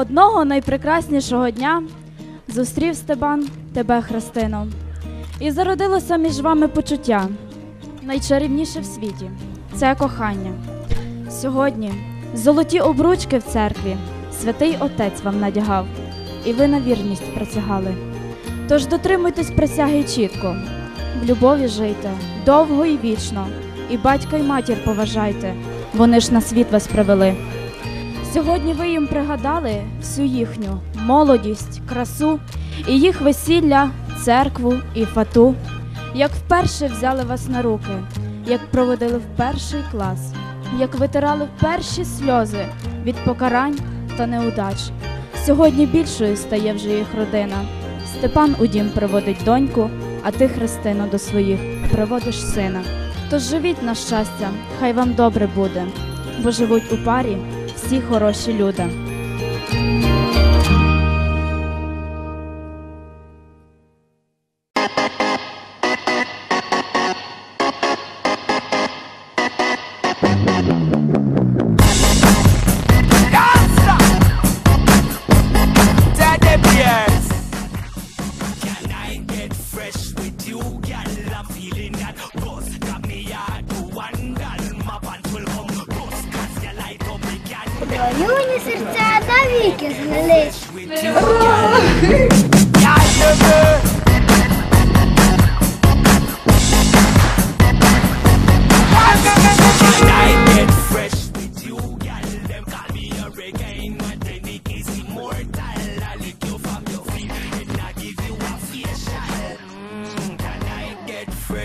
Одного найпрекраснішого дня зустрів Стебан тебе, Христино, і зародилося між вами почуття найчарівніше в світі це кохання. Сьогодні золоті обручки в церкві святий Отець вам надягав, і ви на вірність присягали. Тож дотримуйтесь присяги чітко, в любові жийте довго і вічно, і батька й матір поважайте, вони ж на світ вас привели. Сьогодні ви їм пригадали всю їхню молодість, красу і їх весілля, церкву і фату, як вперше взяли вас на руки, як проводили в перший клас, як витирали перші сльози від покарань та неудач. Сьогодні більшою стає вже їх родина. Степан у дім приводить доньку, а ти, Христино, до своїх приводиш сина. Тож живіть на щастя, хай вам добре буде, бо живуть у парі всі хороші люди. Юні серця навіки злились.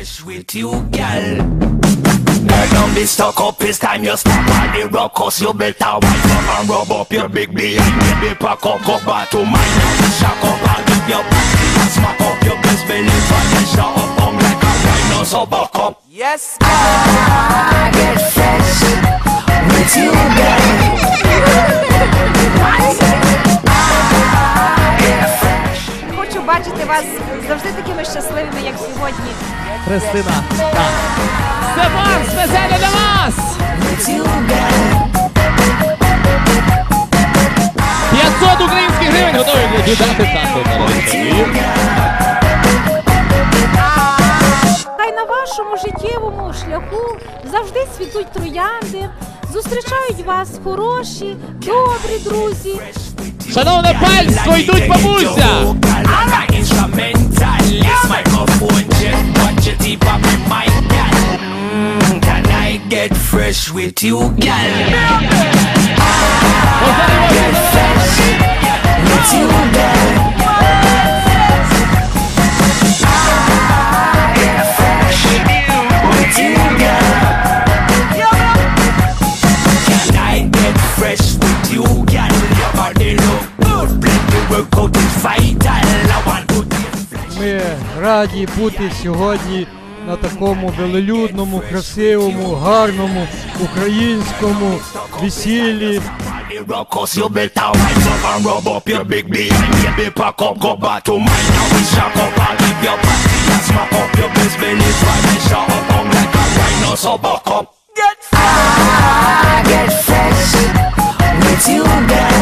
Fresh with you, gal. Girl, don't be stuck up, it's time you stop. On the rock Cause you better wise up and rub up your big behind. Baby, pack up, go back to mine. We shock up and give your body And smack up your best belly Try to shut up, hung like a rhino So buck up. Yes, I get fresh with you, girl завжди такими щасливими, як сьогодні. Христина. Так. Степан, спеціально для вас! with 500 українських гривень готові віддати тату на речі. Хай на вашому життєвому шляху завжди світуть троянди, зустрічають вас хороші, добрі друзі. Шановне пальство, йдуть бабуся! With you, gal? Get fresh with you, gal Get fresh with you, gal Can I get fresh with you, gal? Your body look good Plenty workout is vital I want to get fresh Ми раді бути сьогодні на такому велелюдному, красивому, гарному українському весіллі. get fresh with you, girl